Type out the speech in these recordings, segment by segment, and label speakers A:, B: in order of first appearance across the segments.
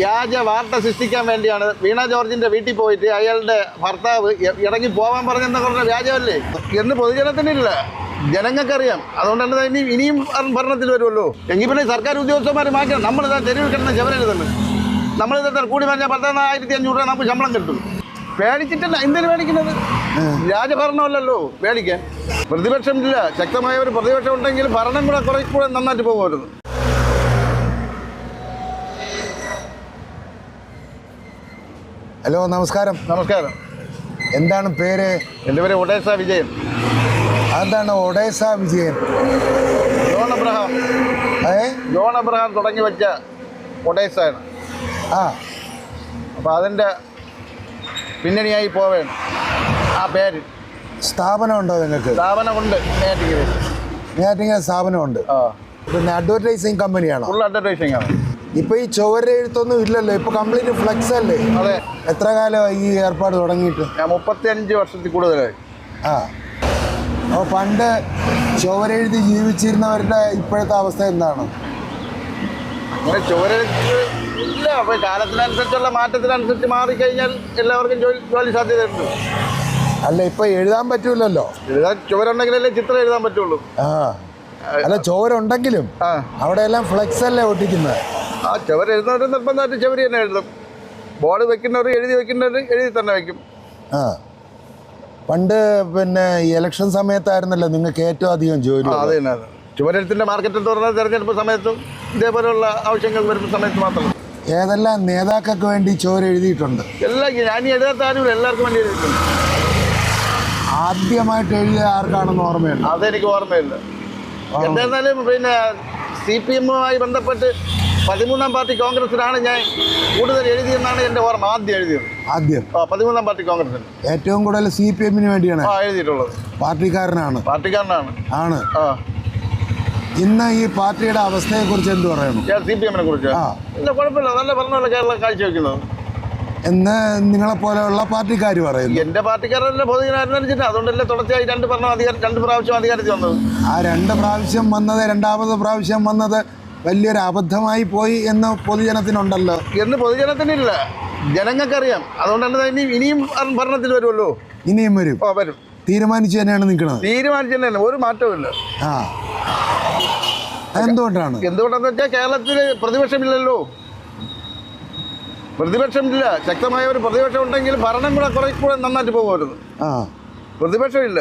A: വ്യാജ വാർത്ത സൃഷ്ടിക്കാൻ വേണ്ടിയാണ് വീണ ജോർജിന്റെ വീട്ടിൽ പോയിട്ട് അയാളുടെ ഭർത്താവ് ഇറങ്ങി പോകാൻ പറഞ്ഞെന്ന് പറഞ്ഞ വ്യാജമല്ലേ? എന്ന് പൊതുജനത്തിനില്ല. ജനങ്ങൾക്കറിയാം. അതുകൊണ്ട് തന്നെ ഇനി ഇനിയും ഭരണത്തിൽ വരുമല്ലോ എങ്കിൽ പിന്നെ സർക്കാർ ഉദ്യോഗസ്ഥന്മാർ മാറ്റണം. നമ്മളിതാ തെരുവിൽ കിടന്ന നമ്മൾ നമ്മളിത് കൂടി പറഞ്ഞാൽ പത്തായിരത്തി അഞ്ഞൂറ് രൂപ നമുക്ക് ശമ്പളം കിട്ടും. പേടിച്ചിട്ടല്ല എന്തിനു പേടിക്കുന്നത്? രാജഭരണമല്ലല്ലോ പേടിക്കാൻ. പ്രതിപക്ഷം ഇല്ല. ശക്തമായ ഒരു പ്രതിപക്ഷം ഉണ്ടെങ്കിൽ ഭരണം കൂടെ കുറേ കൂടെ നന്നായിട്ട് പോകുമായിരുന്നു.
B: ഹലോ നമസ്കാരം.
A: നമസ്കാരം.
B: എന്താണ് പേര്?
A: എന്റെ പേര് ഒഡേസ വിജയൻ.
B: അതാണ് ഒഡേസ വിജയൻ?
A: ജോൺ അബ്രഹാം.
B: ഏ?
A: ജോൺ അബ്രഹാം തുടങ്ങി വെച്ച ഒഡേസയാണ്.
B: ആ.
A: അപ്പോൾ അതിന്റെ പിന്നണിയായി പോവേണം. ആ പേര്.
B: സ്ഥാപനം ഉണ്ടോ നിങ്ങൾക്ക്?
A: സ്ഥാപനമുണ്ട്. നേറ്റിക്ക്
B: നേരത്തെ സ്ഥാപനമുണ്ട്.
A: ആ.
B: പിന്നെ അഡ്വർടൈസിങ് കമ്പനിയാണോ
A: ഫുൾ അഡ്വർടൈസിംഗ് ആണ്.
B: ഇപ്പൊ ഈ ചുവരെഴുത്തൊന്നും ഇല്ലല്ലോ. ഇപ്പൊ കംപ്ലീറ്റ് ഫ്ലെക്സ് അല്ലേ?
A: അതെ.
B: എത്ര കാലമായി ഈ ഏർപ്പാട് തുടങ്ങിയിട്ട്?
A: ഞാൻ മുപ്പത്തിയഞ്ച് വർഷത്തിൽ കൂടുതലായി.
B: ആ. അപ്പോൾ പണ്ട് ചുവരെഴുതി ജീവിച്ചിരുന്നവരുടെ ഇപ്പോഴത്തെ അവസ്ഥ എന്താണ്?
A: അങ്ങനെ ചോരെടുത്ത് ഇല്ല. അപ്പോൾ കാലത്തിനനുസരിച്ചുള്ള മാറ്റത്തിനനുസരിച്ച് മാറിക്കഴിഞ്ഞാൽ എല്ലാവർക്കും ജോലി ജോലി സാധ്യതയുണ്ട്.
B: അല്ല ഇപ്പൊ എഴുതാൻ പറ്റൂലല്ലോ.
A: എഴുതാൻ ചുവരുണ്ടെങ്കിലല്ലേ ചിത്രം എഴുതാൻ പറ്റുള്ളൂ.
B: ആ. അല്ല ചോരുണ്ടെങ്കിലും അവിടെ എല്ലാം ഫ്ലെക്സ് അല്ലേ ഒട്ടിക്കുന്നത്?
A: ആ ചവർ എഴുതുന്നവർ നിർബന്ധമായിട്ട് ചവരി തന്നെ എഴുതും. ബോർഡ് വെക്കുന്നവർ എഴുതി വെക്കുന്നവർ എഴുതി തന്നെ വെക്കും.
B: ആ. പണ്ട് പിന്നെ ഈ ഇലക്ഷൻ സമയത്തായിരുന്നല്ലോ നിങ്ങൾക്ക് ഏറ്റവും അധികം ജോലി
A: അതെ തന്നെ അത് ചുവരെഴുത്തിന്റെ മാർക്കറ്റ് തുറന്ന തെരഞ്ഞെടുപ്പ് സമയത്തും ഇതേപോലെയുള്ള ആവശ്യങ്ങൾ വരുന്ന സമയത്ത് മാത്രം.
B: ഏതെല്ലാം നേതാക്കൾക്ക് വേണ്ടി ചോര എഴുതിയിട്ടുണ്ട്?
A: എല്ലാം ഞാൻ എഴുതാത്ത ആരും എല്ലാവർക്കും വേണ്ടി എഴുതിയിട്ടുണ്ട്.
B: ആദ്യമായിട്ട് എഴുതിയ ആർക്കാണെന്ന് ഓർമ്മയുണ്ട്?
A: അതെനിക്ക് ഓർമ്മയില്ല. എന്തായിരുന്നാലും പിന്നെ സി പി എമ്മുമായി ബന്ധപ്പെട്ട് പതിമൂന്നാം പാർട്ടി കോൺഗ്രസിനാണ് ഞാൻ കൂടുതൽ എഴുതിയെന്നാണ് എന്റെ ഓർമ്മ. ആദ്യം എഴുതിയത്.
B: ആദ്യം?
A: പതിമൂന്നാം പാർട്ടി കോൺഗ്രസ്
B: ഏറ്റവും കൂടുതൽ സി പി എമ്മിന് വേണ്ടിയാണ്
A: എഴുതിയിട്ടുള്ളത്.
B: പാർട്ടിക്കാരനാണ്.
A: പാർട്ടിക്കാരനാണ്.
B: ആണ്. ഇന്ന് ഈ പാർട്ടിയുടെ അവസ്ഥയെ കുറിച്ച് എന്ത് പറയണം?
A: സി പി എമ്മിനെ കുറിച്ച്. ഇല്ല കുഴപ്പമില്ല. നല്ല ഭരണമല്ല കേരളം കാഴ്ചവെക്കുന്നത്.
B: എന്ന് നിങ്ങളെ പോലെയുള്ള പാർട്ടിക്കാർ പറയുന്നു.
A: എന്റെ പാർട്ടിക്കാരെ പൊതുജനാനുസരിച്ചിട്ട് അതുകൊണ്ടല്ലേ തുടർച്ചയായി രണ്ട് ഭരണം അധികാരം രണ്ട് പ്രാവശ്യം അധികാരത്തിൽ വന്നത്.
B: ആ രണ്ട് പ്രാവശ്യം വന്നത് രണ്ടാമത് പ്രാവശ്യം വന്നത് വലിയൊരു അബദ്ധമായി പോയി എന്ന് പൊതുജനത്തിനുണ്ടല്ലോ.
A: എന്ന് പൊതുജനത്തിനില്ല. ജനങ്ങൾക്കറിയാം. അതുകൊണ്ടാണ് ഇനി ഇനിയും ഭരണത്തിൽ വരുമല്ലോ
B: ഇനിയും വരും.
A: ഓ വരും.
B: തീരുമാനിച്ചു തന്നെയാണ് നിൽക്കുന്നത്.
A: തീരുമാനിച്ചു തന്നെയാണ്. ഒരു മാറ്റവും ഇല്ല
B: ആ. എന്തുകൊണ്ടാണ്
A: എന്തുകൊണ്ടെന്ന് വെച്ചാൽ കേരളത്തിൽ പ്രതിപക്ഷമില്ലല്ലോ. പ്രതിപക്ഷമില്ല. ശക്തമായ ഒരു പ്രതിപക്ഷം ഉണ്ടെങ്കിൽ ഭരണം കൂടെ കുറെ കൂടെ നന്നായിട്ട് പോകുമായിരുന്നു
B: ആ.
A: പ്രതിപക്ഷമില്ല.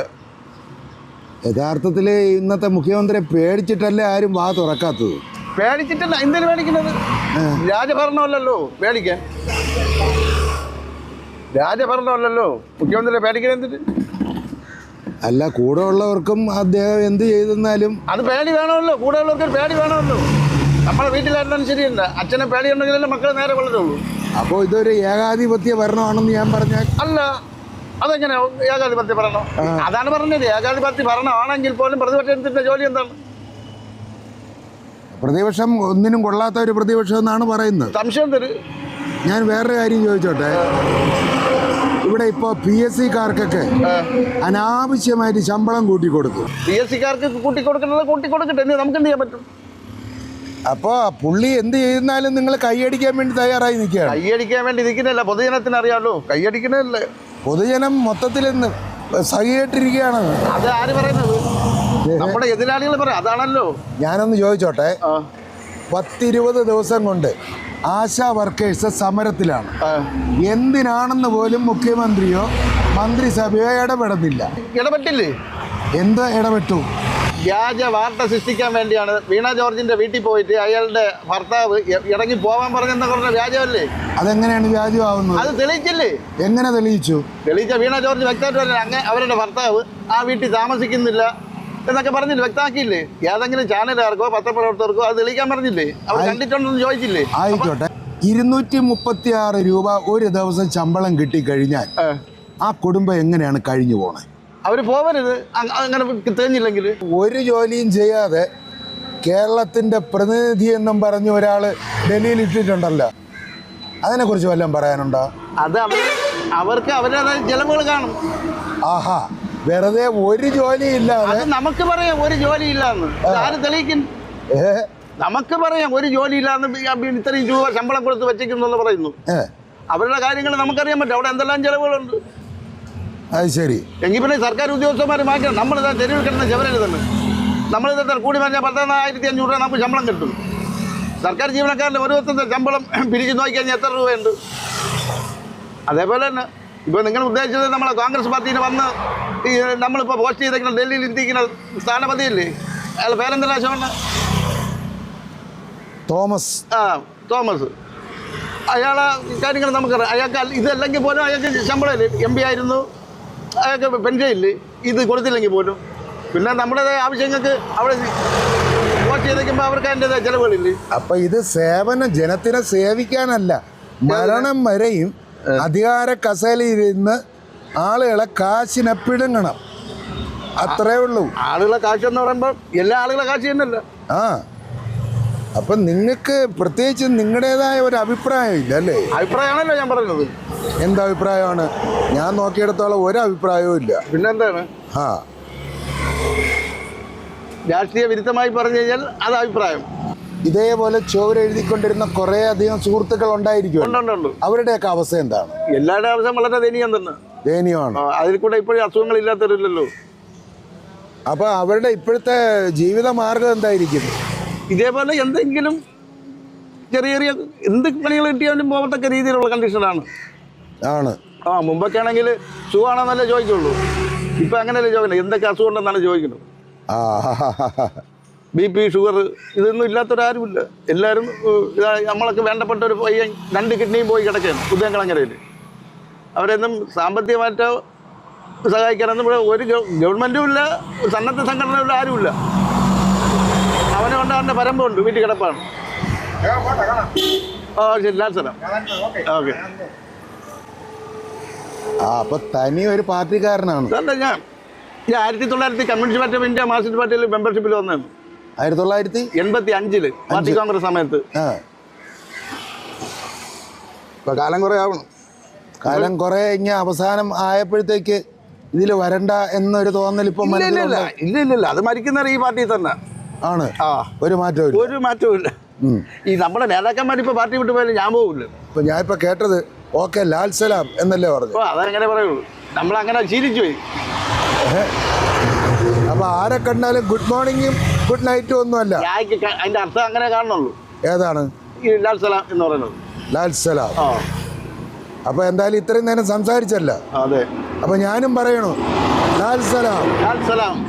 B: യഥാർത്ഥത്തിൽ ഇന്നത്തെ മുഖ്യമന്ത്രിയെ പേടിച്ചിട്ടല്ലേ ആരും വാ തുറക്കാത്തത്?
A: പേടിച്ചിട്ടല്ല എന്തിനു പേടിക്കുന്നത്? രാജഭരണമല്ലല്ലോ പേടിക്കാൻ. രാജഭരണമല്ലല്ലോ മുഖ്യമന്ത്രിയെ പേടിക്കുന്നത് എന്തിട്ട്
B: അല്ല കൂടെ ഉള്ളവർക്കും അദ്ദേഹം എന്ത് ചെയ്തെന്നാലും.
A: അത് പേടി വേണമല്ലോ കൂടെ ഉള്ളവർക്ക് പേടി വേണമല്ലോ. നമ്മളെ വീട്ടിലായിരുന്നാലും ശരിയല്ല. അച്ഛനെ പേടിയുണ്ടെങ്കിലല്ലേ മക്കളെ നേരെ വളരുള്ളൂ
B: അപ്പോൾ ഇതൊരു ഏകാധിപത്യ ഭരണമാണെന്ന് ഞാൻ പറഞ്ഞാൽ
A: അല്ല അതെങ്ങനെ ഏകാധിപത്യ ഭരണം. അതാണ് പറഞ്ഞത്. ഏകാധിപത്യ ഭരണമാണെങ്കിൽ പോലും പ്രതിപക്ഷത്തിന്റെ ജോലി എന്താണ്?
B: പ്രതിപക്ഷം ഒന്നിനും കൊള്ളാത്ത ഒരു പ്രതിപക്ഷം എന്നാണ് പറയുന്നത്.
A: സംശയം തരും
B: ഞാൻ വേറൊരു കാര്യം ചോദിച്ചോട്ടെ? ഇവിടെ ഇപ്പോൾ പി എസ് സിക്കാർക്കൊക്കെ അനാവശ്യമായിട്ട് ശമ്പളം കൂട്ടി കൊടുത്തു
A: പി എസ് സിക്കാർക്ക് കൂട്ടിക്കൊടുക്കുന്നത് കൂട്ടിക്കൊടുക്കട്ടെ നമുക്ക് എന്ത് ചെയ്യാൻ പറ്റും?
B: അപ്പോൾ പുള്ളി എന്ത് ചെയ്യുന്നാലും നിങ്ങൾ കൈയടിക്കാൻ വേണ്ടി തയ്യാറായി നിൽക്കുകയാണ്.
A: കൈയടിക്കാൻ വേണ്ടി നിൽക്കുന്നില്ല. പൊതുജനത്തിന് അറിയാമല്ലോ കൈയടിക്കുന്നതല്ലേ
B: പൊതുജനം മൊത്തത്തിൽ ഇന്ന് സഹികെട്ടിരിക്കുകയാണ്.
A: അത് ആര് പറയുന്നത്? നമ്മുടെ എതിരാളികൾ പറയാം അതാണല്ലോ.
B: ഞാനൊന്ന് ചോദിച്ചോട്ടെ? പത്തിരുപത് ദിവസം കൊണ്ട് ആശാ വർക്കേഴ്സ് സമരത്തിലാണ്. എന്തിനാണെന്ന് പോലും മുഖ്യമന്ത്രിയോ മന്ത്രിസഭയോ ഇടപെടുന്നില്ല.
A: ഇടപെട്ടില്ലേ?
B: എന്ത് ഇടപെട്ടു?
A: വ്യാജ വാർത്ത സൃഷ്ടിക്കാൻ വേണ്ടിയാണ് വീണ ജോർജിന്റെ വീട്ടിൽ പോയിട്ട് അയാളുടെ ഭർത്താവ് ഇറങ്ങി പോകാൻ പറഞ്ഞെന്ന പറഞ്ഞ വ്യാജമല്ലേ?
B: അതെങ്ങനെയാണ് വ്യാജമാവുന്നത്?
A: അത് തെളിയിച്ചില്ലേ?
B: എങ്ങനെ തെളിയിച്ചു?
A: തെളിയിച്ച വീണ ജോർജ് വ്യക്തമായിട്ട് അങ്ങനെ അവരുടെ ഭർത്താവ് ആ വീട്ടിൽ താമസിക്കുന്നില്ല. എന്നൊക്കെ പറഞ്ഞില്ലേ? വ്യക്തമാക്കിയില്ലേ? ഏതെങ്കിലും ചാനലുകാർക്കോ പത്രപ്രവർത്തകർക്കോ അത് തെളിയിക്കാൻ പറഞ്ഞില്ലേ? അവർ കണ്ടിട്ടുണ്ടെന്ന് ചോദിച്ചില്ലേ?
B: ആയിക്കോട്ടെ. ഇരുന്നൂറ്റി മുപ്പത്തി ആറ് രൂപ ഒരു ദിവസം ശമ്പളം കിട്ടിക്കഴിഞ്ഞാൽ
A: ആ.
B: ആ കുടുംബം എങ്ങനെയാണ് കഴിഞ്ഞു പോണേ?
A: അവർ പോവരുത്. അങ്ങനെ തേഞ്ഞില്ലെങ്കിൽ
B: ഒരു ജോലിയും ചെയ്യാതെ കേരളത്തിന്റെ പ്രതിനിധി എന്നും പറഞ്ഞ് ഒരാൾ ഡൽഹിയിൽ ഇട്ടിട്ടുണ്ടല്ലോ. അതിനെക്കുറിച്ച് വല്ലതും പറയാനുണ്ടോ?
A: അത് അവർ അവർക്ക് അവരുടെ ചെലവുകൾ കാണും.
B: ആഹാ. വെറുതെ ഒരു ജോലിയില്ലാതെ
A: അത് നമുക്ക് പറയാം ഒരു ജോലി ഇല്ലാന്ന്. ആര് തെളിയിക്കും? നമുക്ക് പറയാം ഒരു ജോലി ഇല്ലാന്ന് ഇത്രയും രൂപ ശമ്പളം കൊടുത്ത് വെച്ചേക്കുന്നുള്ള പറയുന്നു. അവരുടെ കാര്യങ്ങൾ നമുക്കറിയാൻ പറ്റും. അവിടെ എന്തെല്ലാം ചിലവുകളുണ്ട്?
B: അത് ശരി.
A: എങ്കിൽ പിന്നെ സർക്കാർ ഉദ്യോഗസ്ഥന്മാർ മാറ്റണം നമ്മൾ തെരുവിൽ കിടന്ന ചെവരൽ തന്നെ നമ്മളിത് കൂടി പറഞ്ഞാൽ പത്തൊന്നായിരത്തി അഞ്ഞൂറ് രൂപ നമുക്ക് ശമ്പളം കിട്ടും. സർക്കാർ ജീവനക്കാരുടെ ഒരു ദിവസത്തെ ശമ്പളം പിരിച്ചു നോക്കിക്കഴിഞ്ഞാൽ എത്ര രൂപയുണ്ട്? അതേപോലെ തന്നെ. ഇപ്പോൾ നിങ്ങൾ ഉദ്ദേശിച്ചത് നമ്മളെ കോൺഗ്രസ് പാർട്ടിയിൽ വന്ന് ഈ നമ്മളിപ്പോൾ പോസ്റ്റ് ചെയ്തേക്കുന്ന ഡൽഹിയിൽ ഇരിക്കുന്ന സ്ഥാനപതിയില്ലേ? അയാൾ പേരെന്താ ശോഭന
B: തോമസ്.
A: ആ തോമസ്. അയാളെ കാര്യങ്ങൾ നമുക്ക് അയാൾക്ക് ഇതല്ലെങ്കിൽ പോലും അയാൾക്ക് ശമ്പളമില്ല എം പി ആയിരുന്നു. അയാൾക്ക് പെൻഷൻ ഇല്ലേ? ഇത് കൊടുത്തില്ലെങ്കിൽ പോലും. പിന്നെ നമ്മുടെ ആവശ്യങ്ങൾക്ക് അവിടെ വോട്ട് ചെയ്തേക്കുമ്പോൾ അവർക്ക് അതിന്റെതായ ചിലവുകളില്ലേ?
B: അപ്പൊ ഇത് സേവനം ജനത്തിനെ സേവിക്കാനല്ല മരണം വരെയും അധികാര കസേലയിരുന്ന് ആളുകളെ കാശിനെ പിടുങ്ങണം. അത്രേ ഉള്ളൂ.
A: ആളുകളെ കാശ് എന്ന് പറയുമ്പോൾ എല്ലാ ആളുകളെ കാശ് തന്നെയല്ല?
B: ആ. അപ്പൊ നിങ്ങൾക്ക് പ്രത്യേകിച്ച് നിങ്ങളുടേതായ ഒരു അഭിപ്രായം ഇല്ല അല്ലേ?
A: അഭിപ്രായമാണല്ലോ ഞാൻ പറയുന്നത്
B: എന്താ അഭിപ്രായമാണ്? ഞാൻ നോക്കിയെടുത്തോളം ഒരു അഭിപ്രായവും ഇല്ല.
A: പിന്നെന്താണ്?
B: ആ.
A: രാഷ്ട്രീയ വിരുദ്ധമായി പറഞ്ഞു കഴിഞ്ഞാൽ അത് അഭിപ്രായം.
B: ഇതേപോലെ ചോരെഴുതിക്കൊണ്ടിരുന്ന കുറേ അധികം സുഹൃത്തുക്കൾ ഉണ്ടായിരിക്കും
A: ഉണ്ട് ഉണ്ട് ഉണ്ട്
B: അവരുടെയൊക്കെ അവസ്ഥ എന്താണ്?
A: എല്ലാവരുടെ അവസ്ഥ വളരെ ദയനീയം തന്നെ.
B: ദയനീയമാണ്.
A: അതിൽ കൂടെ ഇപ്പോഴും അസുഖങ്ങളില്ലാത്തവരില്ലല്ലോ.
B: അപ്പൊ അവരുടെ ഇപ്പോഴത്തെ ജീവിത മാർഗം എന്തായിരിക്കും?
A: ഇതേപോലെ എന്തെങ്കിലും ചെറിയ ചെറിയ എന്ത് പണികൾ കിട്ടിയാലും പോകത്തക്ക രീതിയിലുള്ള കണ്ടീഷനാണ്
B: ആണ്.
A: ആ മുമ്പൊക്കെ ആണെങ്കിൽ സുഖമാണെന്നല്ലേ ചോദിക്കുള്ളൂ. ഇപ്പം അങ്ങനെയല്ലേ ചോദിക്കുന്നത് എന്തൊക്കെ അസുഖം ഉണ്ടെന്നാണ് ചോദിക്കുന്നത്. ബി പി ഷുഗർ ഇതൊന്നും ഇല്ലാത്തവരാരുമില്ല എല്ലാവരും നമ്മളൊക്കെ വേണ്ടപ്പെട്ട ഒരു പയ്യൻ രണ്ട് കിഡ്നിയും പോയി കിടക്കുകയാണ്. ഉദയം ഉദയംകളങ്ങരയിൽ അവരൊന്നും സാമ്പത്തികമായിട്ട് സഹായിക്കാനൊന്നും ഇവിടെ ഒരു ഗവ- ഗവൺമെന്റും ഇല്ല സന്നദ്ധ സംഘടനയും ഇല്ല ആരുമില്ല അവനെ കൊണ്ട് അവന്റെ പരമ്പുണ്ട് വീട്ടിൽ കിടപ്പാണ്. ഓ ശരി ലാൽ സ്ഥലം. ഓക്കെ.
B: ആ അപ്പൊ തനി ഒരു പാർട്ടിക്കാരനാണ്.
A: ഞാൻ ഈ ആയിരത്തി തൊള്ളായിരത്തി കമ്മ്യൂണിസ്റ്റ് പാർട്ടി ഓഫ് ഇന്ത്യ മാർക്സിസ്റ്റ് പാർട്ടിയിൽ മെമ്പർഷിപ്പിൽ വന്നതാണ്.
B: ആയിരത്തി തൊള്ളായിരത്തി
A: എൺപത്തി അഞ്ചിൽ പാർട്ടി കോൺഗ്രസ് സമയത്ത്. കാലം കുറേ ആവണം
B: കാലം കുറെ ഇങ്ങനെ അവസാനം ആയപ്പോഴത്തേക്ക് ഇതിൽ വരണ്ട എന്നൊരു തോന്നൽ ഇപ്പൊ
A: ഇല്ല ഇല്ല ഇല്ല അത് മരിക്കുന്ന ഈ പാർട്ടി തന്നെ.
B: ആണ്.
A: ആ.
B: ഒരു മാറ്റവും
A: ഒരു മാറ്റവും ഇല്ല. ഈ നമ്മുടെ നേതാക്കന്മാർ ഇപ്പൊ പാർട്ടി വിട്ടു പോയാലും ഞാൻ പോകില്ല
B: ഇപ്പൊ ഞാൻ ഇപ്പൊ കേട്ടത് ഓക്കെ ലാൽ സലാം എന്നല്ലേ പറഞ്ഞു
A: അതങ്ങനെ പറയുള്ളൂ. നമ്മൾ അങ്ങനെ ശീലിച്ചു പോയി.
B: അപ്പൊ ആരെ കണ്ടാലും ഗുഡ് മോർണിംഗും ഗുഡ് നൈറ്റും ഒന്നുമല്ല.
A: അതിന്റെ അർത്ഥം അങ്ങനെ കാണുന്നുള്ളൂ.
B: ഏതാണ്?
A: ഈ ലാൽ സലാം എന്ന് പറയുന്നത്.
B: ലാൽ സലാം.
A: ആ
B: അപ്പൊ എന്തായാലും ഇത്രയും നേരം സംസാരിച്ചല്ല.
A: അതെ.
B: അപ്പൊ ഞാനും പറയണു. ലാൽ സലാം.
A: ലാൽ സലാം.